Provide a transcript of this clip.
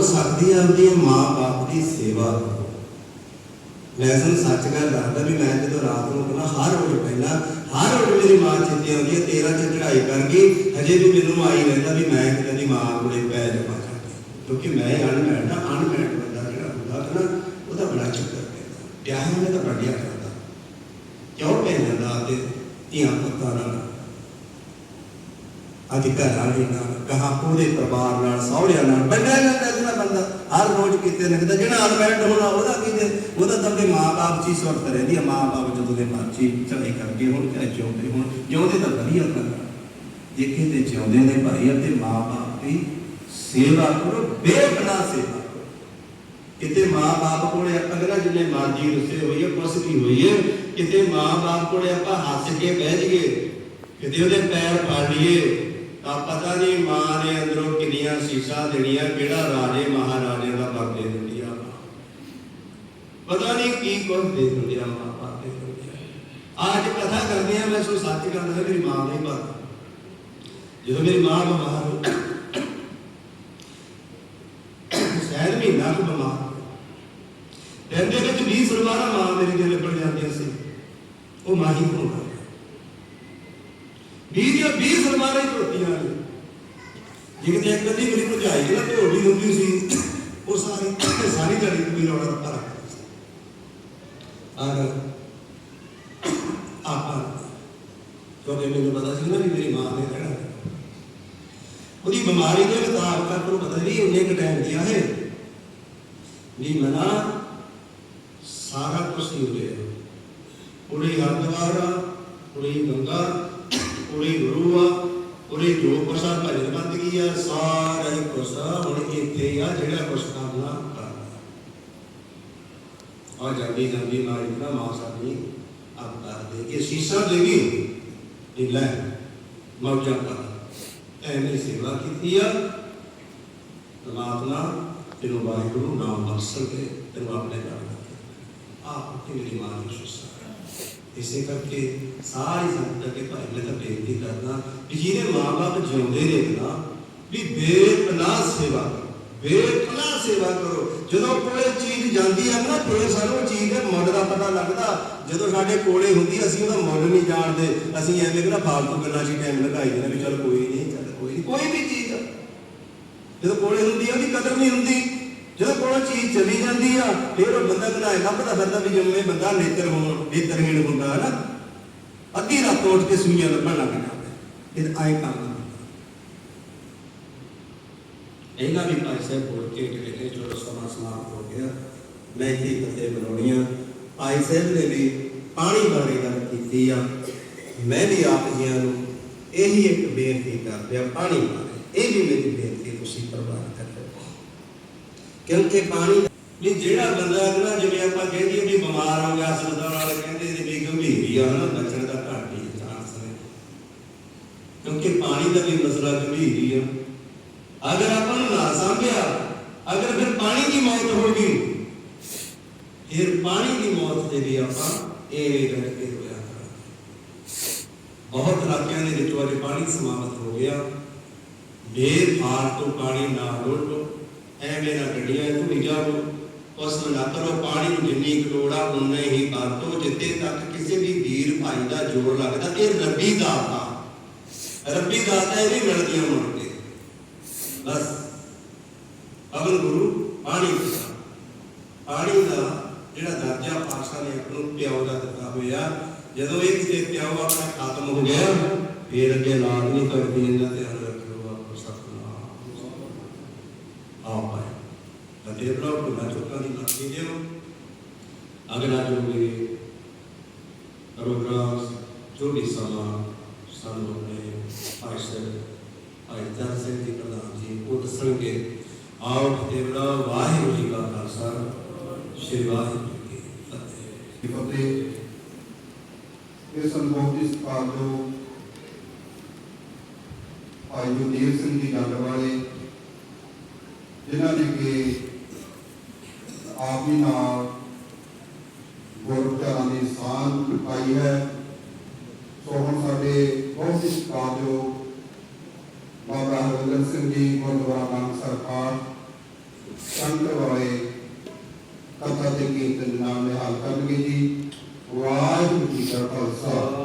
ਉਹ ਸਕਦੀ ਆਪਦੀ ਮਾਂ ਬਾਪ ਦੀ ਸੇਵਾ ਕਰੋ। ਮੈਂ ਸੱਚ ਗੱਲ ਦੱਸਦਾ ਵੀ ਮੈਂ ਜਦੋਂ ਰਾਤ ਨੂੰ ਕਹਿੰਦਾ ਹਰ ਰੋਜ਼ ਪਹਿਲਾਂ, ਹਰ ਰੋਜ਼ ਮੇਰੀ ਮਾਂ ਚਿੱਤੇ ਆਉਂਦੀ ਹੈ, ਤੇਰਾ ਚ ਚੜਾਈ ਕਰ ਗਈ ਹਜੇ ਵੀ ਮੈਨੂੰ ਆਈ ਰਹਿੰਦਾ ਵੀ ਮੈਂ ਕਿਤੇ ਦੀ ਮਾਂ ਕੋਲੇ ਪੈ ਜਾਵਾਂ। ਕਿਉਂਕਿ ਮੈਂ ਅਨਮੈਡ ਨਾ ਅਨਮੈਡ ਬੰਦਾ ਜਿਹੜਾ ਹੁੰਦਾ ਹੈ ਨਾ ਉਹਦਾ ਬੜਾ ਚੱਕਰ ਪੈਂਦਾ ਵਿਆਹ ਉਹਨੇ ਤਾਂ ਬੜੀਆ ਕਰਦਾ। ਕਿਉਂ ਪੈ ਜਾਂਦਾ ਤੇ ਧੀਆਂ ਪੁੱਤਾਂ ਨਾਲ? ਅੱਜ ਘਰ ਵਾਲੇ ਨਾਲ ਕਹਾ ਪੂਰੇ ਪਰਿਵਾਰ ਨਾਲ, ਸਹੁਰਿਆਂ ਨਾਲ ਬੰਦਾ ਜਾਂਦਾ ਬੰਦਾ ਹਰ ਰੋਜ਼ ਕਿਤੇ ਲੱਗਦਾ ਜਿਹੜਾ ਅਨਮੈਰਿਡ ਹੋਣਾ ਉਹਦਾ ਕੀ ਉਹਦਾ ਤਾਂ ਆਪਣੇ ਮਾਂ-ਬਾਪ ਚ ਰਹਿੰਦੀ ਆ। ਮਾਂ-ਬਾਪ ਜਦੋਂ ਦੇ ਮਰਜ਼ੀ ਚੜਾਈ ਕਰਕੇ ਹੁਣ, ਚਾਹੇ ਜਿਉਂਦੇ ਹੁਣ, ਜਿਉਂਦੇ ਤਾਂ ਵਧੀਆ ਕਰਨਾ ਜੇ ਕਿਤੇ ਜਿਉਂਦੇ ਨੇ ਭਾਈ ਅਤੇ ਮਾਂ-ਬਾਪ ਦੀ ਸੇਵਾ ਕਰੋ ਬੇਪਨਾਹ ਸੇਵਾ ਕਿਤੇ ਮਾਂ-ਬਾਪ ਕੋਲੇ ਆਪਾਂ ਕਹਿੰਦਾ ਜਿੰਨੇ ਮਰਜ਼ੀ ਰੁੱਸੇ ਹੋਈਏ, ਕੁਛ ਵੀ ਹੋਈਏ, ਕਿਤੇ ਮਾਂ-ਬਾਪ ਕੋਲੇ ਆਪਾਂ ਹੱਸ ਕੇ ਬਹਿ ਜਾਈਏ, ਕਿਤੇ ਉਹਦੇ ਪੈਰ ਫੜ ਲਈਏ ਤਾਂ ਪਤਾ ਨਹੀਂ ਮਾਂ ਨੇ ਅੰਦਰੋਂ ਕਿੰਨੀਆਂ ਸੀਸਾਂ ਦੇਣੀਆਂ, ਕਿਹੜਾ ਰਾਜੇ ਮਹਾਰਾਜੇ ਦਾ ਵਰਦੇ ਦਿੰਦੀ ਆ ਪਤਾ ਨਹੀਂ ਕੀ ਕੁਝ ਦੇ ਦਿੰਦੀ ਆ ਮਾਂ ਬਾਪ ਦੇ ਦਿੰਦੀ ਆ। ਅੱਜ ਕਥਾ ਕਰਦੇ ਆ, ਮੈਂ ਸੋ ਸੱਚ ਕਰਦਾ ਮੇਰੀ ਮਾਂ ਨਹੀਂ ਬਾਤ ਜਦੋਂ ਮੇਰੀ ਮਾਂ ਬਿਮਾਰ ਹੋਈ, ਸ਼ਾਇਦ ਮਹੀਨਾ ਕੁ ਬਿਮਾਰ ਦਿਨ ਦੇ ਵਿੱਚ 20 ਸਲਵਾਰਾਂ ਮਾਂ ਮੇਰੀ ਦੇ ਲੱਭਣ ਜਾਂਦੀਆਂ ਸੀ। ਉਹ ਮਾਹੀ ਹੋਣਾ ਵੀਹ ਦੀਆਂ 20 ਸਲਵਾਰਾਂ ਹੀ ਜਿਵੇਂ ਇੱਕ ਅੱਧੀ ਮੇਰੀ ਭਰਜਾਈ ਜਿਹੜਾ ਢੋਲੀ ਹੁੰਦੀ ਸੀ, ਉਹ ਸਾਰੀ ਸਾਰੀ ਜੜੀ ਨੂੰ ਮੇਰਾ ਔਰ ਪਰ ਆਪਾਂ ਕਿਉਂਕਿ ਮੈਨੂੰ ਪਤਾ ਸੀ ਨਾ ਵੀ ਮੇਰੀ ਮਾਂ ਨੇ ਰਹਿਣਾ ਉਹਦੀ ਬਿਮਾਰੀ ਦੇ ਮੁਤਾਬਕ ਤੁਹਾਨੂੰ ਪਤਾ ਨਹੀਂ ਉਹਨੇ ਕਿ ਟਾਈਮ ਦਿਆ ਹੈ ਵੀ ਮਨਾ, ਸਾਰਾ ਕੁਝ ਹੀ ਹੋ ਰਿਹਾ ਉਹਦੀ ਆ ਉਹਦੀ ਗੰਗਾ ਉਹਦੀ ਗੁਰੂ ਆ ਉਹਦੀ ਜੋ ਕੁਛਾ ਭਜਨ ਬੰਦਗੀ ਆ ਸਾਰਾ ਹੀ ਕੁਛ ਹੁਣ ਇੱਥੇ ਆ, ਜਿਹੜਾ ਕੁਛ ਕਰਨਾ ਕਰਨਾ ਆ ਜਾਂਦੀ ਜਾਂਦੀ ਮਾਂ ਇਤਨਾ ਮਾਂ ਸਾਡੀ ਆਪ ਕਰ ਦੇ ਕਿ ਸੀਸਾ ਦੇਗੀ ਇਹ ਲੈ, ਮੌਜਾ ਕਰ। ਐਵੇਂ ਸੇਵਾ ਕੀਤੀ ਆ, ਪਰਮਾਤਮਾ ਤੈਨੂੰ ਵਾਹਿਗੁਰੂ ਨਾਮ ਬਖਸ਼ ਕੇ ਤੈਨੂੰ ਆਪਣੇ ਘਰ ਆਪ ਤੇ ਮੇਰੀ ਮਾਂ ਨੂੰ ਸੁਸਾ। ਇਸੇ ਕਰਕੇ ਸਾਰੀ ਸੰਗਤ ਕੇ ਭਾਈ ਮੈਂ ਤਾਂ ਬੇਨਤੀ ਕਰਦਾ ਕਿ ਜਿਹਦੇ ਮਾਂ-ਬਾਪ ਜਿਉਂਦੇ ਨੇ ਨਾ, ਵੀ ਬੇਪਨਾਹ ਸੇਵਾ ਕਰੋ, ਬੇਪਨਾਹ ਸੇਵਾ ਕਰੋ। ਜਦੋਂ ਕੋਲੇ ਚੀਜ਼ ਜਾਂਦੀ ਹੈ ਨਾ ਫਿਰ ਸਾਨੂੰ ਚੀਜ਼ ਦੇ ਮੁੱਲ ਦਾ ਪਤਾ ਲੱਗਦਾ। ਜਦੋਂ ਸਾਡੇ ਕੋਲੇ ਹੁੰਦੀ ਅਸੀਂ ਉਹਦਾ ਮੁੱਲ ਨਹੀਂ ਜਾਣਦੇ। ਅਸੀਂ ਐਵੇਂ ਕਿਹੜਾ ਫਾਲਤੂ ਗੱਲਾਂ 'ਚ ਟਾਈਮ ਲਗਾਈ ਜਾਂਦੇ ਵੀ ਚਲ ਕੋਈ ਨਹੀਂ, ਚੱਲ ਕੋਈ ਨਹੀਂ, ਕੋਈ ਵੀ ਚੀਜ਼ ਜਦੋਂ ਕੋਲੇ ਹੁੰਦੀ ਉਹਦੀ ਕਦਰ ਨਹੀਂ ਹੁੰਦੀ। ਕੋਲੋਂ ਚੀਜ਼ ਚਲੀ ਜਾਂਦੀ ਆ, ਫਿਰ ਉਹ ਬੰਦਾ ਬਣਾਏ ਲੱਭਦਾ ਫਿਰਦਾ ਵੀ ਜਿਵੇਂ ਬੰਦਾ ਨੇਤਰ ਹੋਣ ਨੇਤਰਹੀਣ ਹੁੰਦਾ ਹੈ ਅੱਧੀ ਰਾਤ ਉੱਠ ਕੇ ਸੂਈਆਂ ਲੱਭਣ ਲੱਗ ਜਾਂਦਾ। ਇਹ ਆਏ ਕੰਮ ਇਹਨਾਂ ਵੀ ਭਾਈ ਸਾਹਿਬ ਬੋਲ ਕੇ ਜਿਹੜੇ ਜੋ ਸਮਾਂ ਸਮਾਪਤ ਹੋ ਗਿਆ, ਮੈਂ ਇੱਥੇ ਕਥੇ ਬਣਾਉਣੀਆਂ ਭਾਈ ਸਾਹਿਬ ਨੇ ਵੀ ਪਾਣੀ ਬਾਰੇ ਗੱਲ ਕੀਤੀ ਆ। ਮੈਂ ਵੀ ਆਪ ਜੀਆਂ ਨੂੰ ਇਹੀ ਇੱਕ ਬੇਨਤੀ ਕਰਦੇ ਆ ਪਾਣੀ ਬਾਰੇ ਇਹ ਵੀ ਮੇਰੀ ਬੇਨਤੀ ਤੁਸੀਂ ਪ੍ਰਵਾਨ ਕਰੋ। ਕਿਉਂਕਿ ਪਾਣੀ ਵੀ ਜਿਹੜਾ ਬੰਦਾ ਨਾ ਜਿਵੇਂ ਆਪਾਂ ਕਹਿੰਦੇ ਵੀ ਬਿਮਾਰ ਹੋ ਗਿਆ ਹਸਪਤਾਲ ਵਾਲੇ ਕਹਿੰਦੇ ਨੇ ਵੀ ਗੰਭੀਰ ਆ ਨਾ ਬਚਣ ਦਾ ਘੱਟ ਹੀ ਚਾਂਸ ਨੇ। ਕਿਉਂਕਿ ਪਾਣੀ ਦਾ ਵੀ ਮਸਲਾ ਗੰਭੀਰ ਆ। ਅਗਰ ਆਪਾਂ ਨੂੰ ਨਾ ਸੰਭਿਆ ਅਗਰ ਫਿਰ ਪਾਣੀ ਦੀ ਮੌਤ ਹੋ ਗਈ, ਫਿਰ ਪਾਣੀ ਦੀ ਮੌਤ ਦੇ ਵੀ ਆਪਾਂ ਇਹ ਕਰਕੇ ਹੋਇਆ ਕਰਾਂਗੇ। ਬਹੁਤ ਇਲਾਕਿਆਂ ਦੇ ਵਿੱਚ ਵਾਲੇ ਪਾਣੀ ਸਮਾਪਤ ਹੋ ਗਿਆ। ਬੇਫਾਲਤੂ ਪਾਣੀ ਨਾ ਲੁੱਟੋ। ਐਵੇਂ ਨਾ ਗੱਡੀਆਂ ਧੁਈ ਜਾਓ ਉਸ ਨਾ ਕਰੋ ਪਾਣੀ ਨੂੰ ਜਿੰਨੀ ਕੁ ਲੋੜ ਹੀ ਵਰਤੋ। ਜਿੱਤੇ ਤੱਕ ਕਿਸੇ ਵੀ ਵੀਰ ਭਾਈ ਦਾ ਜੋਰ ਲੱਗਦਾ, ਇਹ ਰੱਬੀ ਦਾਤਾ। ਰੱਬੀ ਦਾਤਾ ਇਹ ਵੀ ਮਿਲਦੀਆਂ ਮੁੜ ਕੇ ਬਸ। ਅਗਲ ਗੁਰੂ, ਪਾਣੀ ਪਾਣੀ ਦਾ ਜਿਹੜਾ ਦਰਜਾ ਪਾਸ਼ਾ ਨੇ ਆਪ ਨੂੰ ਪਿਓ ਦਾ ਦਿੱਤਾ ਹੋਇਆ, ਜਦੋਂ ਇਹ ਕਿਤੇ ਪਿਓ ਆਪਣਾ ਖਤਮ ਹੋ ਗਿਆ, ਫੇਰ ਅੱਗੇ ਲਾਗ ਨਹੀਂ ਕਰਦੀ ਇਹਨਾਂ ਤੇ ਹਰ ਰੱਖੋ ਆਪੋ ਸਤਨਾਮ ਆਪ ਆਏ ਅਤੇ ਬਲੋ ਕੋ ਨਾ ਚੁੱਕਾਂ ਦੀ ਮਾਫੀ ਦਿਓ ਅਗਲਾ ਜੋ ਵੀ ਪ੍ਰੋਗਰਾਮ ਜੋ ਵੀ ਸਮਾਂ ਸਾਨੂੰ ਆਪਣੇ ਭਾਈ ਸਾਹਿਬ ਭਾਈ ਦਰ ਸਿੰਘ ਜੀ ਪ੍ਰਧਾਨ ਜੀ ਉਹ ਦੱਸਣਗੇ ਆਓ ਤੇ ਬੜਾ ਵਾਹਿਗੁਰੂ ਜੀ ਕਾ ਖਾਲਸਾ ਸ੍ਰੀ ਵਾਹਿਗੁਰੂ ਜੀ ਕੀ ਫਤਿਹ ਫਤਿਹ ਇਸ ਅਨੁਭਵ ਦੀ ਸਤਿਕਾਰਯੋਗ ਭਾਈ ਗੁਰਦੇਵ ਸਿੰਘ ਜੀ ਜੱਟ ਵਾਲੇ ਜਿਨ੍ਹਾਂ ਨੇ ਕਿ ਆਪ ਹੀ ਨਾਲ ਗੁਰਚਾਰਾਂ ਦੀ ਸਾਂਝ ਪਾਈ ਹੈ, ਸੋ ਹੁਣ ਸਾਡੇ ਬਹੁਤ ਹੀ ਸਤਿਕਾਰਯੋਗ ਬਾਬਾ ਹਰਵਿੰਦਰ ਸਿੰਘ ਜੀ, ਗੁਰਦੁਆਰਾ ਨਾਨਕ ਸਰਕਾਰ ਕਥਾ ਤੇ ਕੀਰਤਨ ਦੇ ਨਾਲ ਨਿਹਾਲ ਕਰਨਗੇ ਜੀ। ਵਾਹਿਗੁਰੂ ਜੀ ਕਾ ਖਾਲਸਾ।